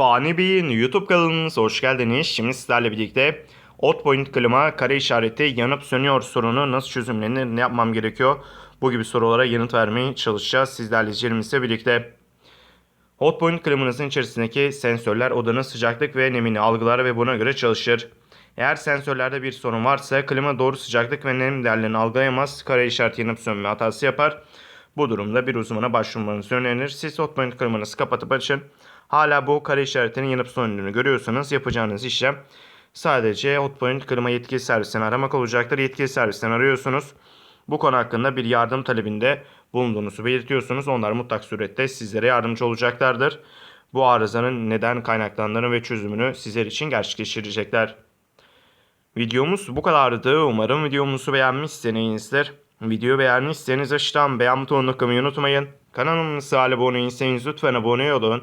Fani Bey'in YouTube kanalımıza hoş geldiniz. Şimdi sizlerle birlikte Hotpoint klima kare işareti yanıp sönüyor sorunu nasıl çözümlenir, ne yapmam gerekiyor? Bu gibi sorulara yanıt vermeye çalışacağız sizlerle izleyicilerimizle birlikte. Hotpoint klimanızın içerisindeki sensörler odanın sıcaklık ve nemini algılar ve buna göre çalışır. Eğer sensörlerde bir sorun varsa klima doğru sıcaklık ve nem değerlerini algılayamaz, kare işareti yanıp sönme hatası yapar. Bu durumda bir uzmana başvurmanız önerilir. Siz hotpoint klimanızı kapatıp açın. Hala bu kare işaretinin yanıp söndüğünü görüyorsanız yapacağınız işlem sadece hotpoint klima yetkili servisini aramak olacaktır. Yetkili servisten arıyorsunuz. Bu konu hakkında bir yardım talebinde bulunduğunuzu belirtiyorsunuz. Onlar mutlak surette sizlere yardımcı olacaklardır. Bu arızanın neden kaynaklandığını ve çözümünü sizler için gerçekleştirecekler. Videomuz bu kadardı. Umarım videomuzu beğenmişsinizdir. Videoyu beğenmişseniz aşağıdan beğen butonuna tıklamayı unutmayın. Kanalımıza abone değilseniz lütfen abone olun.